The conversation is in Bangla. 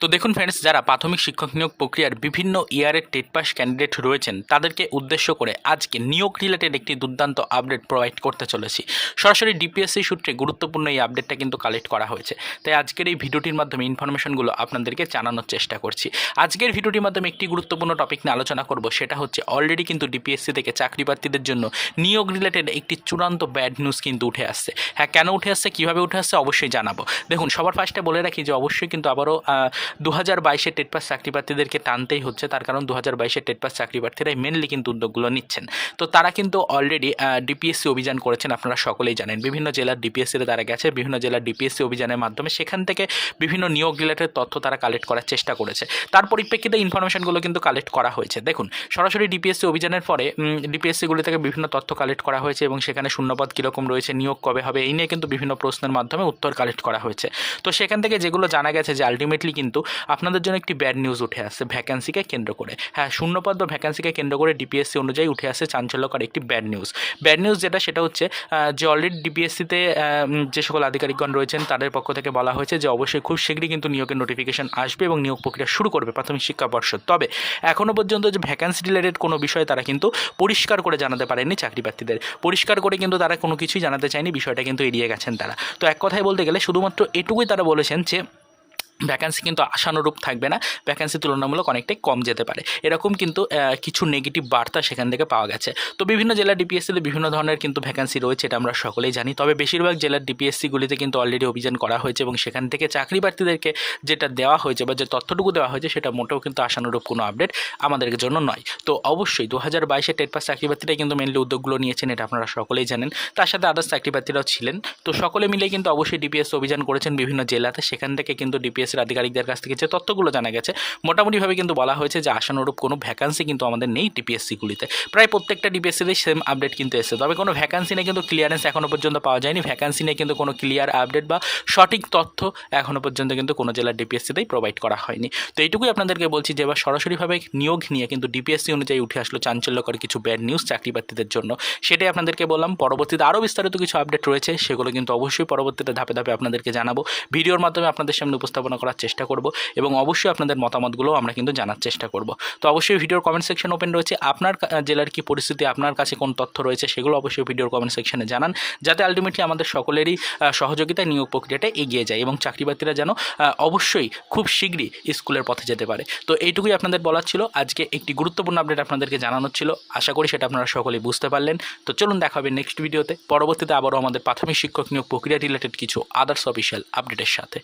তো দেখুন ফ্রেন্ডস যারা প্রাথমিক শিক্ষক নিয়োগ প্রক্রিয়ার বিভিন্ন ইয়ারের টেট পাস ক্যান্ডিডেট রয়েছেন, তাদেরকে উদ্দেশ্য করে আজকে নিয়োগ রিলেটেড একটি দুর্দান্ত আপডেট প্রোভাইড করতে চলেছি। সরাসরি ডিপিএসসি সূত্রে গুরুত্বপূর্ণ এই আপডেটটা কিন্তু কালেক্ট করা হয়েছে। তাই আজকের এই ভিডিওটির মাধ্যমে ইনফরমেশনগুলো আপনাদেরকে জানানোর চেষ্টা করছি। আজকের ভিডিওটির মাধ্যমে একটি গুরুত্বপূর্ণ টপিক নিয়ে আলোচনা করব, সেটা হচ্ছে অলরেডি কিন্তু ডিপিএসসি থেকে চাকরি প্রার্থীদের জন্য নিয়োগ রিলেটেড একটি চূড়ান্ত ব্যাড নিউজ কিন্তু উঠে আসছে। হ্যাঁ কেন উঠে আসছে, কীভাবে উঠে আসছে, অবশ্যই জানাব। দেখুন, সবার ফার্স্টে বলে রাখি যে, অবশ্যই কিন্তু আবারও দু হাজার বাইশের টেট পাস চাকরি প্রার্থীদেরকে টানতেই হচ্ছে। তার কারণ দু হাজার বাইশের টেট পাস চাকরি প্রার্থীরাই মেনলি কিন্তু উদ্যোগগুলো নিচ্ছেন। তো তারা কিন্তু অলরেডি ডিপিএসসি অভিযান করেছেন আপনারা সকলেই জানেন। বিভিন্ন জেলার ডিপিএসসিতে তারা গেছে, বিভিন্ন জেলার ডিপিএসসি অভিযানের মাধ্যমে সেখান থেকে বিভিন্ন নিয়োগ রিলেটেড তথ্য তারা কালেক্ট করার চেষ্টা করেছে। তার পরিপ্রেক্ষিতে ইনফরমেশনগুলো কিন্তু কালেক্ট করা হয়েছে। দেখুন, সরাসরি ডিপিএসসি অভিযানের পরে ডিপিএসসিগুলি থেকে বিভিন্ন তথ্য কালেক্ট করা হয়েছে এবং সেখানে শূন্যপদ কীরকম রয়েছে, নিয়োগ কবে হবে, এই নিয়ে কিন্তু বিভিন্ন প্রশ্নের মাধ্যমে উত্তর কালেক্ট করা হয়েছে। তো সেখান থেকে যেগুলো জানা গেছে যে আলটিমেটলি কিন্তু আপনাদের জন্য একটি ব্যাড নিউজ উঠে আসছে ভ্যাকেন্সিকে কেন্দ্র করে। হ্যাঁ শূন্যপদ বা ভ্যাকেন্সিকে কেন্দ্র করে ডিপিএসসি অনুযায়ী উঠে আসছে চাঞ্চল্যকর একটি ব্যাড নিউজ ব্যাড নিউজ যেটা, সেটা হচ্ছে যে অলরেডি ডিপিএসসিতে যে সকল আধিকারিকগণ রয়েছেন, তাদের পক্ষ থেকে বলা হয়েছে যে অবশ্যই খুব শীঘ্রই কিন্তু নিয়োগের নোটিফিকেশন আসবে এবং নিয়োগ প্রক্রিয়া শুরু করবে প্রাথমিক শিক্ষা পর্ষদ। তবে এখনও পর্যন্ত যে ভ্যাকেন্সি রিলেটেড কোনো বিষয় তারা কিন্তু পরিষ্কার করে জানাতে পারেনি চাকরি প্রার্থীদের পরিষ্কার করে কিন্তু তারা কোনো কিছুই জানাতে চায়নি, বিষয়টা কিন্তু এড়িয়ে গেছেন তারা। তো এক কথায় বলতে গেলে শুধুমাত্র এটুকুই তারা বলেছেন যে ভ্যাকান্সি কিন্তু আশানুরূপ থাকবে না। ভ্যাকান্সি তুলনামূলক অনেকটাই কম যেতে পারে। এরকম কিন্তু কিছু নেগেটিভ বার্তা সেখান থেকে পাওয়া গেছে। তো বিভিন্ন জেলার ডিপিএসসিতে বিভিন্ন ধরনের কিন্তু ভ্যাকান্সি রয়েছে এটা আমরা সকলেই জানি। তবে বেশিরভাগ জেলার ডিপিএসসিগুলিতে কিন্তু অলরেডি অভিযান করা হয়েছে এবং সেখান থেকে চাকরি প্রার্থীদেরকে যেটা দেওয়া হয়েছে বা যে তথ্যটুকু দেওয়া হয়েছে সেটা মোটেও কিন্তু আশানুরূপ কোনো আপডেট আমাদের জন্য নয়। তো অবশ্যই দু হাজার বাইশে টেট পাস চাকরি প্রার্থীরাই কিন্তু মেনলি উদ্যোগগুলো নিয়েছেন এটা আপনারা সকলেই জানেন। তার সাথে আদার্স চাকরি প্রার্থীরাও ছিলেন। তো সকলে মিলে কিন্তু অবশ্যই ডিপিএস অভিযান করেছেন বিভিন্ন জেলাতে। সেখান থেকে কিন্তু ডিপিএসের আধিকারিকদের কাছ থেকে যে তথ্যগুলো জানা গেছে, মোটামুটিভাবে কিন্তু বলা হয়েছে যে আশানুরূপ কোনো ভ্যাকান্সি কিন্তু আমাদের নেই ডিপিএসসিগুলিতে প্রায় প্রত্যেকটা ডিপিএসসিতে সেম আপডেট কিন্তু এসেছে। তবে কোনো ভ্যাকান্সি নিয়ে কিন্তু ক্লিয়ারেন্স এখনও পর্যন্ত পাওয়া যায়নি। ভ্যাকান্সি নিয়ে কিন্তু কোনো ক্লিয়ার আপডেট বা সঠিক তথ্য এখনও পর্যন্ত কিন্তু কোনো জেলার ডিপিএসসিতেই প্রোভাইড করা হয়নি। তো এইটুকুই আপনাদেরকে বলছি যে এবার সরাসরিভাবে নিয়োগ নিয়ে কিন্তু ডিপিএসসি অনুযায়ী উঠে আসলো চাঞ্চল্যকর কিছু ব্যাড নিউজ চাকরি প্রার্থীদের জন্য। সেটাই আপনাদেরকে বললাম। পরবর্তীতে আরও বিস্তারিত কিছু আপডেট রয়েছে, সেগুলো কিন্তু অবশ্যই পরবর্তীতে ধাপে ধাপে আপনাদেরকে জানাব। ভিডিওর মাধ্যমে আপনাদের সামনে উপস্থাপনা করার চেষ্টা করব এবং অবশ্যই আপনাদের মতামতগুলো আমরা কিন্তু জানার চেষ্টা করব। তো অবশ্যই ভিডিওর কমেন্ট সেকশন ওপেন রয়েছে। আপনার জেলার কি পরিস্থিতি, আপনার কাছে কোন তথ্য রয়েছে সেগুলো অবশ্যই ভিডিওর কমেন্ট সেকশনে জানান, যাতে আলটিমেটলি আমাদের সকলেরই সহযোগিতায় নিয়োগ প্রক্রিয়াটা এগিয়ে যায় এবং চাকরিপ্রার্থীরা যেন অবশ্যই খুব শীঘ্রই স্কুলের পথে যেতে পারে। তো এইটুকুই আপনাদের বলার ছিল। আজকে একটি গুরুত্বপূর্ণ আপডেট আপনাদেরকে জানানোর ছিল। আশা করি সেটা আপনারা সকলেই বুঝতে পারলেন। তো চলুন দেখা হবে নেক্সট ভিডিওতে পরবর্তীতে আবারও আমাদের প্রাথমিক শিক্ষক নিয়োগ প্রক্রিয়া রিলেটেড কিছু আদার্স অফিসিয়াল আপডেটের সাথে।